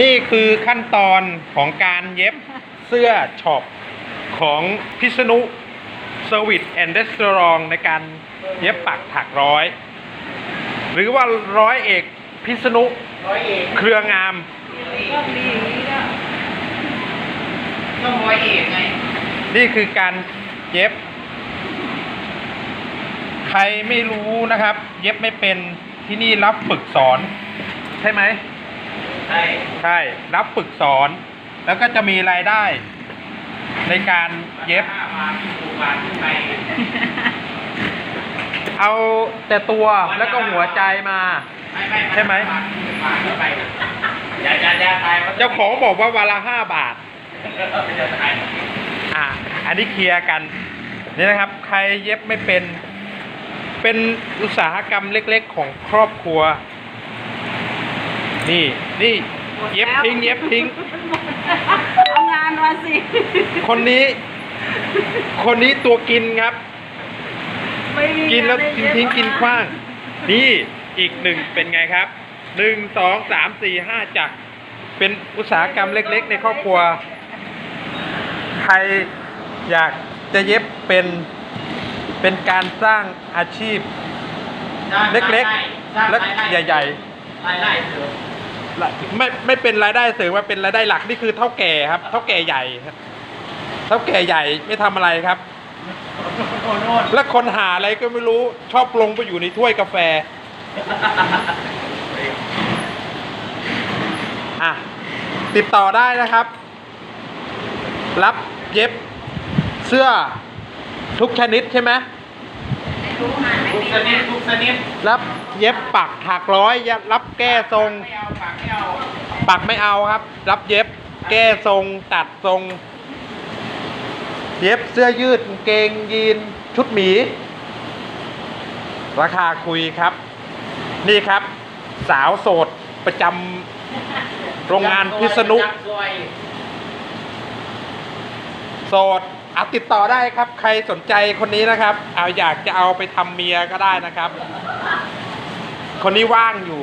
นี่คือขั้นตอนของการเย็บเสื้อช็อปของพิษณุเซอร์วิสแอนด์เดสรองในการเย็บปักถักร้อย หรือว่าร้อยเอกพิษณุร้อยเอกเครืองามก็มีอย่างนี้ก็ต้องร้อยเอกไง นี่คือการเย็บ ใครไม่รู้นะครับ เย็บไม่เป็นที่นี่รับฝึกสอน ใช่ไหม ใช่ใช่ รับฝึกสอน แล้วก็จะมีรายได้ ในการเย็บห้าบาทสิบบาทขึ้นไปเอาแต่ตัวแล้วก็หัวใจมา ไม่ไม่ใช่ไหม บาทสิบบาทขึ้นไปอย่าอย่าอย่าตายเจ้าของบอกว่าวันละห้าบาท จะตายอะอันนี้เคลียร์กัน นี่นะครับ ใครเย็บไม่เป็น เป็นอุตสาหกรรมเล็กๆ ของครอบครัว นี่นี่เย็บทิ้งเย็บทิ้ง เอางานมาสิ คนนี้ คนนี้ตัวกินครับ ไม่มีกินแล้วงาทิ้งได้ทิ้งเย็บกินขว้าง นี่อีกหนึ่งเป็นไงครับหนึ่งสองสามสี่ห้าจักรเป็นอุตสาหกรรมเล็ก ๆ ในครอบครัว ใครอยากจะเย็บเป็นเป็นการสร้างอาชีพเล็กๆ และใหญ่รายได้เสริมๆ ไม่ไม่เป็นรายได้เสริมว่าเป็นรายได้หลักนี่คือเท่าแก่ครับ เท่าแก่ใหญ่ครับเท่าแก่ใหญ่ไม่ทำอะไรครับ แล้วคนหาอะไรก็ไม่รู้ชอบลงไปอยู่ในถ้วยกาแฟอะติดต่อได้นะครับ รับเย็บเสื้อทุกชนิดใช่ไหม ทุกชนิดทุกชนิดรับเย็บปักถักร้อยรับแก้ทรง ไม่เอาปากไม่เอาปักไม่เอาครับ รับเย็บแก้ทรงตัดทรง เย็บเสื้อยืดกางเกงยีนชุดหมี ราคาคุยครับ นี่ครับ สาวโสดประจำโรงงานพิษณุยักษ์ซวยโสด อาติดต่อได้ครับ ใครสนใจคนนี้นะครับ เอาอยากจะเอาไปทำเมียก็ได้นะครับ คนนี้ว่างอยู่